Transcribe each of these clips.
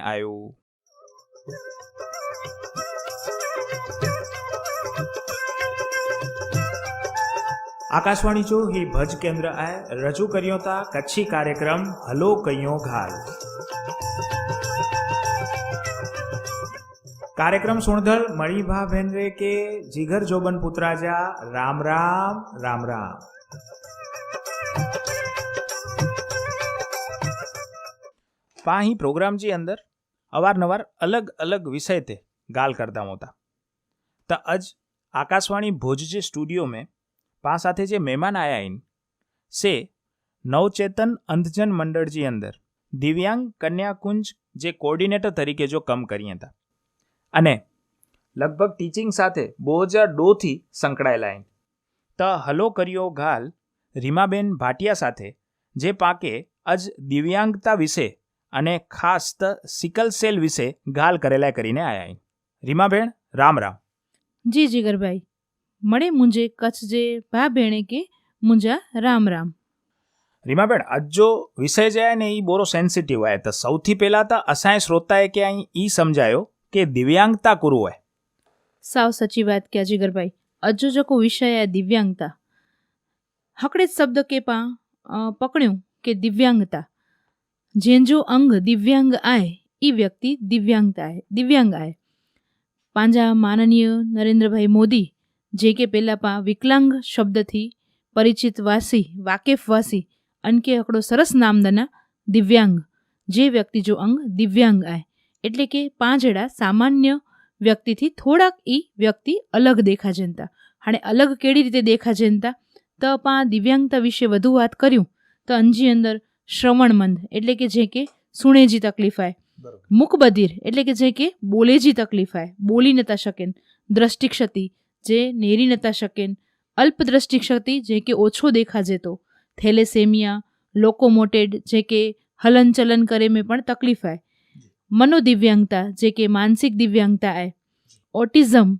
આવ્યું. આકાશવાણી જો ही ભજ કેન્દ્ર આય રજૂ કર્યો તા કચ્છી કાર્યક્રમ હલો કયો ઘાલ. કાર્યક્રમ સુણધળ મણીભા ભેનરે કે જીગર જોબન પુત્રાજા રામ રામ રામ રામ. પાહી પ્રોગ્રામજી અંદર. અવારનવાર અલગ અલગ विषय थे गाल करता होता तो आज आकाशवाणी भोज जे स्टूडियो में पास आते जे मेहमान आया इन से નવચેતન અંધજન મંડળજી અંદર દિવ્યાંગ કન્યાકુંજ જે કોર્ડિનેટર તરીકે જો કામ કરી હતા અને લગભગ ટીચિંગ સાથે બે હજાર દોથી સંકળાયેલા એન ત હલો કર્યો ગાલ રીમાબેન ભાટિયા સાથે, જે પાકે અજ દિવ્યાંગતા વિશે અને ખાસ સિકલ સેલ વિશે ગાલ કરેલા કરીને આયા રીમાબેન રામ રામ જી જીગરભાઈ. મળે મુંજે કચ્છ જે ભા ભેણે કે મુંજા રામ રામ. રીમાબેન આજ જો વિષય જાય ને એ બોરો સેન્સિટિવ આવે તો સૌથી પહેલાં તો અસાય શ્રોતાએ કે અહીં એ સમજાયો કે દિવ્યાંગતા કુરુ હોય. સાવ સચી વાત કે જીગરભાઈ. અજો જકો વિષય આ દિવ્યાંગતા. હકડે શબ્દ કે પા પકડ્યું કે દિવ્યાંગતા. જેંજો અંગ દિવ્યાંગ આય એ વ્યક્તિ દિવ્યાંગતા દિવ્યાંગ આય. પાંજા માનનીય નરેન્દ્રભાઈ મોદી, જે કે પહેલાં વિકલાંગ શબ્દથી પરિચિત વાસી, વાકેફ વાસી, અનકે અકડો સરસ નામદાના દિવ્યાંગ. જે વ્યક્તિ જો અંગ દિવ્યાંગ આય, એટલે કે પાંજડા સામાન્ય વ્યક્તિથી થોડાક ઈ વ્યક્તિ અલગ દેખા જનતા. હાણે અલગ કેડી રીતે દેખા જનતા? તો પા દિવ્યાંગતા વિશે વધુ વાત કર્યું. તો અંજી અંદર શ્રવણમંદ એટલે કે જે કે સુણેજી તકલીફ આય મુકબધિર એટલે કે જે કે બોલેજી તકલીફ આય બોલી નતા શકેન. દ્રષ્ટિક્ષતિ જે નેરી નતા શકેન. અલ્પ દ્રષ્ટિક્ષતિ જે કે ઓછો દેખા જતો. થેલેસેમિયા લોકોમોટેડ જે કે હલનચલન કરે મેં પણ તકલીફ આય મનોદિવ્યાંગતા જે કે માનસિક દિવ્યાંગતા આય. ઓટિઝમ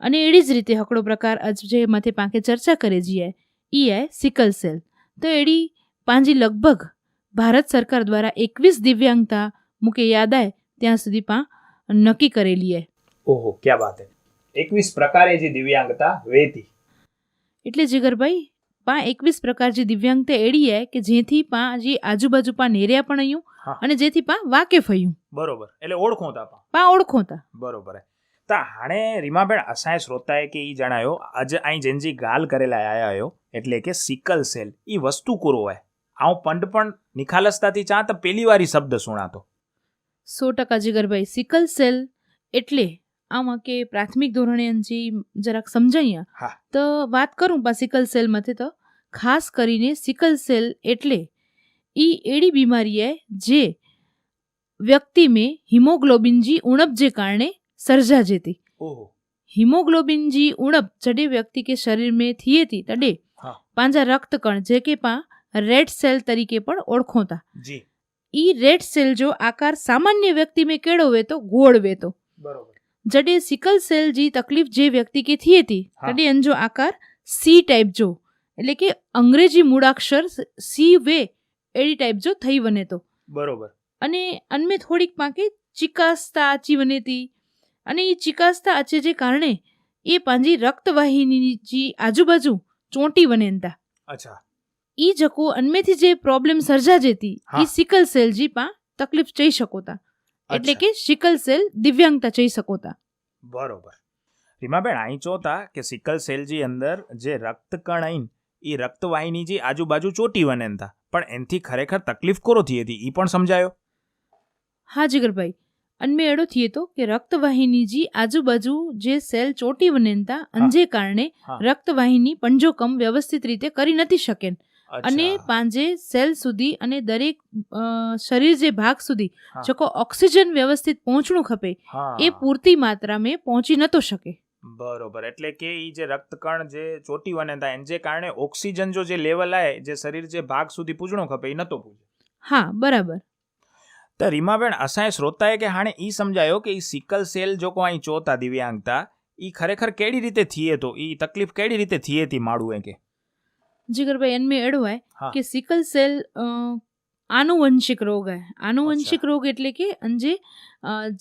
અને એડી જ રીતે હકડો પ્રકાર જે માથે પાંખે ચર્ચા કરે જીએ ઈ આય સિકલ સેલ. તો એડી પાંજી લગભગ ભારત સરકાર દ્વારા એકવીસ દિવ્યાંગતા મૂકે યાદ આય ત્યાં સુધી પા નક્કી કરેલી હે ઓહો ક્યાં વાત હે? એકવીસ પ્રકારે જે દિવ્યાંગતા વેતી એટલે જીગરભાઈ પા એકવીસ પ્રકાર જે દિવ્યાંગતા એડી હે કે જેથી પા જે આજુબાજુ પા નેર્યા પણ અહીંયા અને જેથી પા વાકેફ હયું બરોબર એટલે ઓળખોતા પા પા ઓળખોતા બરોબર હે. તા હાણે રીમાબેન અસાય શ્રોતાએ કે ઈ જણાયો આજે અહીં જેનજી ગાલ કરેલા આયા એટલે કે સિકલ સેલ ઈ વસ્તુ કુરો હોય આવું પંડ પણ નિખાલસતાથી ચા તો પેલી વાર ઈ શબ્દ સુણાતો સો ટકા જીગરભાઈ સિકલ સેલ એટલે આમાં કે પ્રાથમિક ધોરણે અંજી જરાક સમજાઈએ હા. તો વાત કરું પા સિકલ સેલ મથે તો ખાસ કરીને સિકલ સેલ એટલે ઈ એડી બીમારી હે જે વ્યક્તિ में હિમોગ્લોબિન જી ઉણપ જે કારણે સર્જા જેતી ઓહો હિમોગ્લોબિન જી ઉણપ જડે વ્યક્તિ કે શરીર में थिए थी तॾे હા. પાંજા રક્તકણ જે કે પા રેડ સેલ તરીકે પણ ઓળખોતા. ઈ રેડ સેલ જો આકાર સામાન્ય વ્યક્તિ में કેળો વેતો ગોળ વેતો. જડે સિકલ સેલ જી તકલીફ જે વ્યક્તિ કે થી હતી. તડે અંજો આકાર સી ટાઈપ જો એટલે કે અંગ્રેજી મૂળાક્ષર સી વે એડી ટાઈપ જો થઈ વને તો. બરોબર. અને અનમે થોડીક પાકે ચિકાસતા આચી વનેતી અને એ ચિકાસતા આચે જે કારણે એ પાંજી રક્તવાહિની જી આજુબાજુ ચોંટી વનેનતા અચ્છા. ઈ જકો અનમેથી જે પ્રોબ્લેમ સર્જા હતી. ઈ સિકલ સેલ જી પા તકલીફ જઈ શકોતા. એટલે કે સિકલ સેલ દિવ્યાંગતા જઈ શકોતા. બરોબર. રીમાબેન અહીં ચોતા કે સિકલ સેલજી અંદર જે રક્તકણ આઈન એ રક્તવાહિની જે આજુબાજુ ચોટી વનેનતા પણ એનથી ખરેખર તકલીફ કોરો થઈ હતી એ પણ સમજાયો? હા જીગરભાઈ. અનમે એડો થઈએ તો કે રક્તવાહિની જી આજુબાજુ જે સેલ ચોટી વનેનતા અંજે કારણે રક્તવાહિની રક્તવાહિની પંજોકમ વ્યવસ્થિત રીતે કરી નથી શકેન અને. પાંજે સેલ સુધી અને દરેક શરીર જે ભાગ સુધી જકો ઓક્સિજન વ્યવસ્થિત પહોંચવું ખપે એ પૂરતી માત્રા મેં પહોંચી નતો શકે. બરોબર. એટલે કે એ જે રક્તકણ જે ચોટી વને એને જે કારણે ઓક્સિજન જો જે લેવલ આવે જે શરીર જે ભાગ સુધી પૂજણો ખપે એ નતો પૂજે. હા બરાબર. તો રીમાબેન અસાય શ્રોતાએ કે હાણે એ સમજાયો કે એ સિકલ સેલ જો કો અહીં ચોતા દિવ્યાંગતા એ ખરેખર કેડી રીતે થીએ તો એ તકલીફ કેડી રીતે થીએ તી માડું એ કે જીગરભાઈ એનમે એડવાય કે સિકલ સેલ આનુવંશિક રોગ હે. આનુવંશિક રોગ એટલે કે જે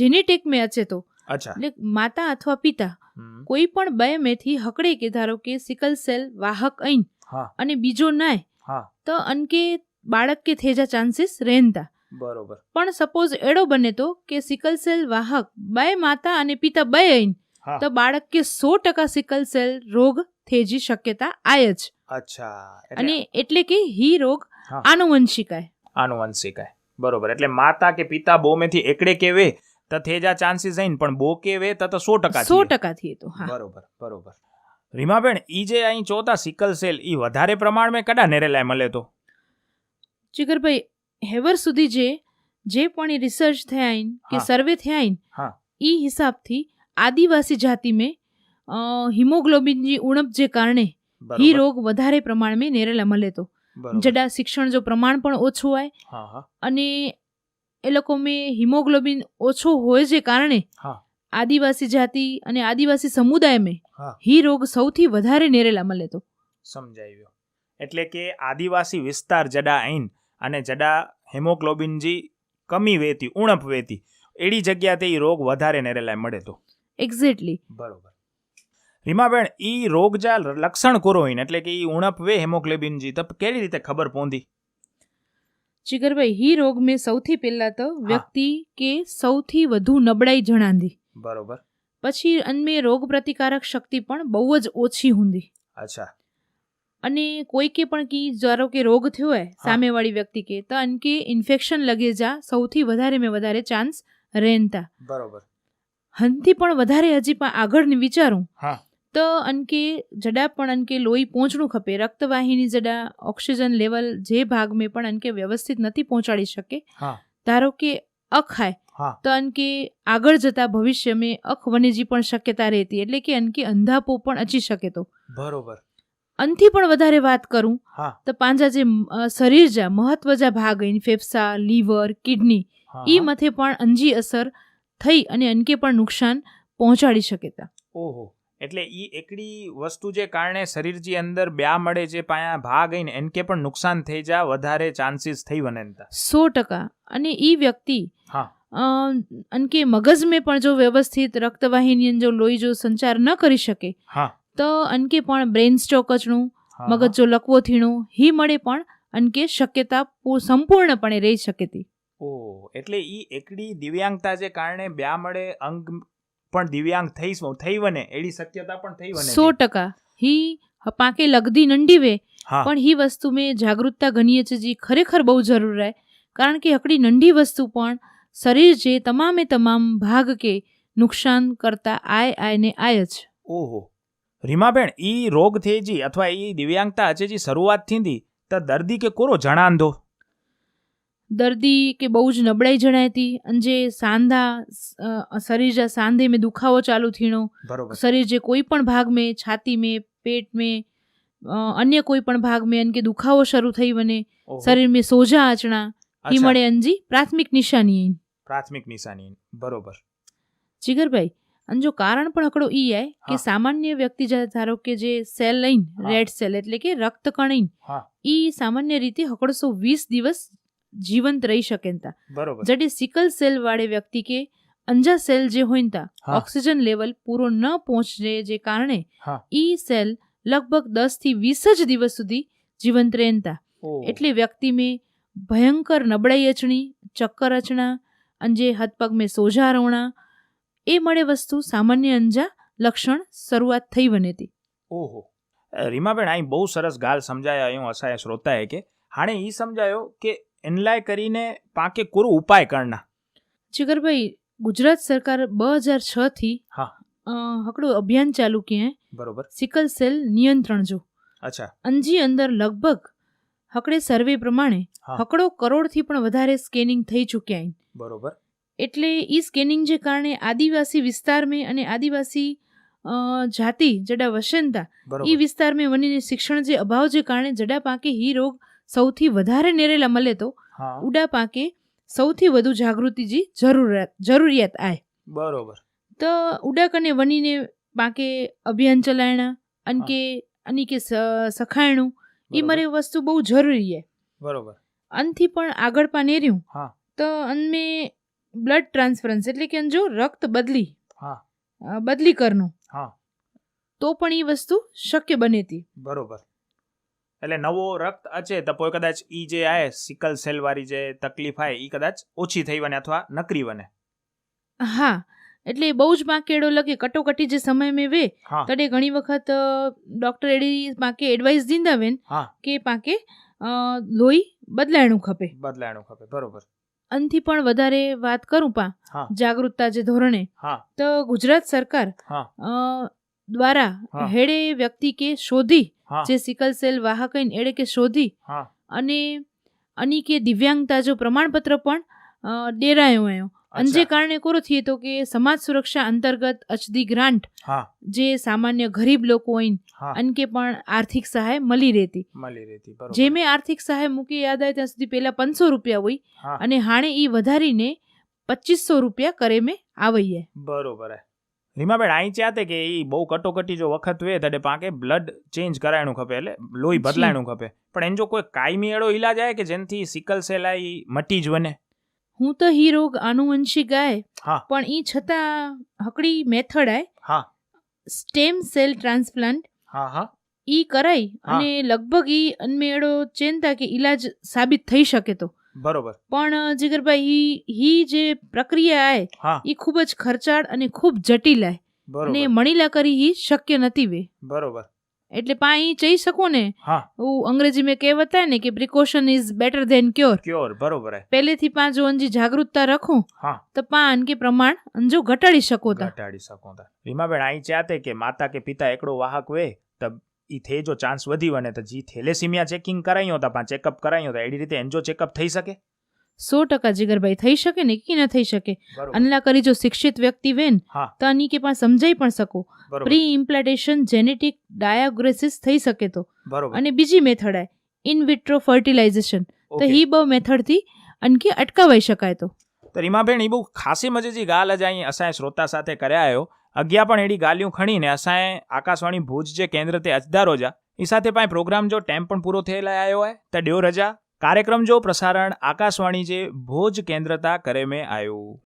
જેનેટિક મેં અચે તો. એટલે માતા અથવા પિતા કોઈ પણ બે મેથી હકડે કે ધારો કે સિકલ સેલ વાહક અહીં અને બીજો નાય તો અનકે બાળક કે થેજા ચાન્સીસ રહેતા બરોબર. પણ સપોઝ એડો બને તો કે સિકલ સેલ વાહક બે માતા અને પિતા બે અહીં તો બાળક કે સો ટકા સિકલ સેલ રોગ થેજી શક્યતા આય જ. અચ્છા અને એટલે કે હી રોગ આનુવંશિકાય. આનુવંશિકાય. બરોબર એટલે માતા કે પિતા બોમેથી એકડે કેવે તો થેજા ચાન્સીસ આઈન પણ બો કેવે તો તો સો ટકા સો થઈએ. ટકા થઈએ તો હા. બરોબર બરોબર. રીમાબેન ઈ જે અહીં ચોતા સિકલ સેલ ઈ વધારે પ્રમાણમાં કડા નેરેલાય મળે તો? જીગરભાઈ હેવર સુધી જે જે પણ રિસર્ચ થયા કે સર્વે થયા ઈ હિસાબથી આદિવાસી જાતિ અ, હિમોગ્લોબિનની ઉણપ જે કારણે હી રોગ વધારે પ્રમાણમાં નેરેલા મળે તો. જડા શિક્ષણ જો પ્રમાણ પણ ઓછું હોય અને એ લોકો મેં હિમોગ્લોબિન ઓછો હોય જે કારણે આદિવાસી જાતિ અને આદિવાસી સમુદાય મેં હા. રોગ સૌથી વધારે નેરેલા મળે તો. સમજાયું એટલે કે આદિવાસી વિસ્તાર જડા આઈન અને જડા હેમોગ્લોબિનજી કમી વેતી ઉણપ વેતી એડી જગ્યાતે એ રોગ વધારે નેરેલાય મળે તો. એક્ઝેક્ટલી બરોબર. રીમાબેન ઈ રોગજા લક્ષણ કોરોઇન એટલે કે ઈ ઉણપ વે હેમોગ્લોબિનજી તપ કેવી રીતે ખબર પોંધી? જીગરભાઈ હી રોગ મેં સૌથી પહેલા તો વ્યક્તિ કે સૌથી વધુ નબળાઈ જણાંદી બરોબર. પછી અનમે રોગ પ્રતિકારક શક્તિ પણ બહુ જ ઓછી ਹੁੰદી અચ્છા. અને કોઈ કે પણ કી ધારો કે રોગ થયો હોય સામેવાળી વ્યક્તિ કે તો અનકે ઇન્ફેક્શન લગે જા સૌથી વધારે મેં વધારે ચાન્સ રહેતા બરોબર. હનથી પણ વધારે હજી પણ આગળ વિચારું. હા. તો અનકે જડા પણ અનકે લોહી પહોંચવું ખપે. રક્તવાહિની જડા ઓક્સિજન લેવલ જે ભાગ મેં પણ અનકે વ્યવસ્થિત નથી પહોંચાડી શકે. ધારો કે અખ હાય તો અનકે આગળ જતા ભવિષ્ય મેં અખ વનેજી પણ શક્યતા રહેતી એટલે કે અનકે અંધાપો પણ અચી શકે તો. બરોબર. અનથી પણ વધારે વાત કરું તો પાંજા જે શરીર જા મહત્વ જા ભાગ ફેફસા લીવર કિડની એ ઈ મથે પણ અંજી અસર થઈ અને અનકે પણ નુકસાન પહોંચાડી શકે તા. ઓહો. એટલે એ એકડી વસ્તુ જે કારણે શરીરજી અંદર બ્યા મળે જે પાયા ભાગ આઈને એનકે પણ નુકસાન થઈ જા વધારે ચાન્સીસ થઈ વને સો ટકા. અને એ વ્યક્તિ હા. અ, અનકે મગજ મેં પણ જો વ્યવસ્થિત રક્તવાહિની જો લોહી જો સંચાર ન કરી શકે હા. તો અનકે પણ બ્રેન સ્ટ્રોક અચણું મગજ જો લકવો થીણું હી મળે પણ અનકે શક્યતા સંપૂર્ણપણે રહી શકે તી. ઓહ એટલે ઈ એકડી દિવ્યાંગતા જે કારણે બ્યા મળે અંગ પણ દિવ્યાંગ થઈ થઈ વને. એડી શક્યતા પણ થઈ વને સો ટકા. હી પાંકે લગદી નંડી વે પણ હી વસ્તુ મેં જાગૃતતા ગણીએ છે જી. ખરેખર બહુ જરૂર રહે. કારણ કે હકડી નંઢી વસ્તુ પણ શરીર જે તમામે તમામ ભાગ કે નુકસાન કરતા આય આય ને આય જ. ઓહો. રીમાબેન ઈ રોગ થેજી અથવા ઈ દિવ્યાંગતા હચેજી શરૂઆત થીંદી તો દર્દી કે કોરો જણાંદો? દર્દી કે બહુ જ નબળાઈ જણાયતી અને જે સાંધા શરીર જે સાંધે મેં દુખાવો ચાલુ થીણો શરીર જે કોઈ પણ ભાગ મેં છાતી મેં પેટ મેં અન્ય કોઈ પણ ભાગ મેં અન કે દુખાવો શરૂ થઈ બને શરીર મેં સોજા આચણા ઈ મળે અંજી પ્રાથમિક નિશાની અહીં પ્રાથમિક નિશાની બરોબર. જીગરભાઈ અને જો કારણ પણ હકડો ઈ આય કે સામાન્ય વ્યક્તિ ધારો કે જે સેલ લઈને રેડ સેલ એટલે કે રક્ત કણ હા. ઈ સામાન્ય રીતે હકડસો વીસ દિવસ જીવંત રહી શકે તા. બરોબર. જડે સિકલ સેલ વાળે વ્યક્તિ કે અંજા સેલ જે હોય તા ઓક્સિજન લેવલ પૂરો ન પહોંચે જે કારણે ઈ સેલ લગભગ દસથી વીસ જ દિવસ સુધી જીવંત રહેતા એટલે વ્યક્તિ મેં ભયંકર નબળાઈ અચણી ચક્કર અચણા અંજે હથપગ મેં સોજા રોણા એ મળે વસ્તુ સામાન્ય અંજા લક્ષણ શરૂઆત થઈ વનેતી ઓહો. અ, રીમાબેન અહીં બહુ સરસ ગાલ સમજાયા અહીં અસાય શ્રોતાએ કે હાણે ઈ સમજાયો કે એનલાય કરીને પાકે કોરો ઉપાય કરના જીગરભાઈ ગુજરાત સરકાર બે હજાર છ થી હકડું અભિયાન ચાલુ ક્યાં બરોબર. સિકલ સેલ નિયંત્રણ જો. અચ્છા. અંજી અંદર લગભગ હકડે સર્વે પ્રમાણે હકડો હકડો કરોડથી પણ વધારે સ્કેનિંગ થઈ ચૂક્યા બરોબર. એટલે ઈ સ્કેનિંગ જે કારણે આદિવાસી વિસ્તાર મેં અને આદિવાસી જાતિ જડા વસંતા એ વિસ્તાર મેં વનીને શિક્ષણ જે અભાવ જે કારણે જડા પાકે હી રોગ સૌથી વધારે નેરેલા મળે તો ઉડા પાકે સૌથી વધુ જાગૃતિજી જરૂરિયાત જરૂરિયાત આય. બરોબર. તો ઉડાક અને વનીને પાકે અભિયાન ચલાયણા અન કે અની કે સખાયણું એ મારે વસ્તુ બહુ જરૂરી છે બરોબર. અનથી પણ આગળ પા નેર્યું. હા. તો અનમે બ્લડ ટ્રાન્સફરન્સ એટલે કે જો રક્ત બદલી હા. બદલી કરનું હા. તો પણ એ વસ્તુ શક્ય બની હતી બરોબર. એટલે નવો રક્ત અચે તો કોઈ કદાચ ઈ જે આય સિકલ સેલ વાળી જે તકલીફ આય ઈ કદાચ ઓછી થઈ વને અથવા નકરી વને. હા એટલે બહુ જ માકેડો લગે કટોકટી જે સમય મે વે તડે ઘણી વખત ડોક્ટર એડી માકે એડવાઇસ દીંદા વેન કે પાકે લોહી બદલાણું ખપે. બદલાણું ખપે બરોબર. અનથી પણ વધારે વાત કરું પા જાગૃતતા જે ધોરણે હા. તો ગુજરાત સરકાર હા. દ્વારા. હેડે વ્યક્તિ કે શોધી જે સિકલ સેલ વાહક હઈન એડે કે શોધી અને અની કે દિવ્યાંગતા જો પ્રમાણપત્ર પણ ડેરાયો આવ્યો અને જે કારણે કોરો થઈએ તો કે સમાજ સુરક્ષા અંતર્ગત અચદી ગ્રાન્ટ જે સામાન્ય ગરીબ લોકો હોય અને કે પણ આર્થિક સહાય મળી રહેતી. મળી રહેતી જે મેં આર્થિક સહાય મૂકી યાદ આવે ત્યાં સુધી પહેલા પાંચસો રૂપિયા હોય અને હાણે એ વધારીને પચીસો રૂપિયા કરે મેં આવઈએ બરોબર રીમાબેન અહીં ચાતે કે ઈ બહુ કટોકટી જો વખત વે તડે પાકે બ્લડ ચેન્જ કરાયણું ખપે એટલે લોહી. બદલાયણું ખપે. પણ એન જો કોઈ કાયમી એડો ઈલાજ આવે કે જેનથી સિકલ સેલ આ મટી જ વને? હું તો હી રોગ આનુવંશિક આય હા. પણ ઈ છતાં હકડી મેથડ આય. હા. સ્ટેમ સેલ ટ્રાન્સપ્લાન્ટ હા હા. ઈ કરાય અને લગભગ ઈ અનમેળો ચેનતા કે ઈલાજ સાબિત થઈ શકે તો. બરોબર. પણ જીગરભાઈ હી હી જે પ્રક્રિયા આય ઈ ખૂબ જ ખર્ચાળ અને ખૂબ જટિલ આય. અને મણીલા કરી હી શક્ય નથી વે. બરોબર. એટલે પા ઈ જઈ શકો ને? હા. અંગ્રેજી મેં કહેવત ને કે precaution is better than cure cure બરોબર પહેલેથી પા જો અંજી જાગૃતતા રાખું હા. તો પા અનકે પ્રમાણ અંજો ઘટાડી શકો તા. ઘટાડી શકો તા. રીમાબેન અહીં ચાતે કે માતા કે પિતા એકડો વાહક વે તો ઈ થે જો ચાન્સ વધી વને તો જી થેલેસીમિયા ચેકિંગ કરાયો તા પા ચેકઅપ કરાયો તા એડી રીતે એન્જો ચેકઅપ થઈ શકે? સો ટકા જીગરભાઈ થઈ શકે ને કે ન થઈ શકે? અનલા કરી જો શિક્ષિત વ્યક્તિ વેન તો આની કે પણ સમજાઈ પણ શકો. પ્રી ઇમ્પ્લાન્ટેશન જેનેટિક ડાયાગ્રેસિસ થઈ શકે તો. અને બીજી મેથડ આય ઇન વિટ્રો ફર્ટિલાઇઝેશન તો. હી બહુ મેથડથી અનકે અટકાવાઈ શકાય તો. તો રીમાબેન એ બહુ ખાસી મજેજી ગાલ જ અહીં અસાય શ્રોતા સાથે કર્યા આયો. અગિયા પણ એડી ગાલ્યું ખણીને અસાંએ આકાશવાણી ભુજ જે કેન્દ્ર તે અજદા રોજા એ સાથે પાંચ પ્રોગ્રામ જો ટેમ પણ પૂરો થયેલા આવ્યો હોય, તો ડ્યો રજા, કાર્યક્રમ જો પ્રસારણ આકાશવાણી જે ભોજ કેન્દ્રતા કરે મેં આવ્યું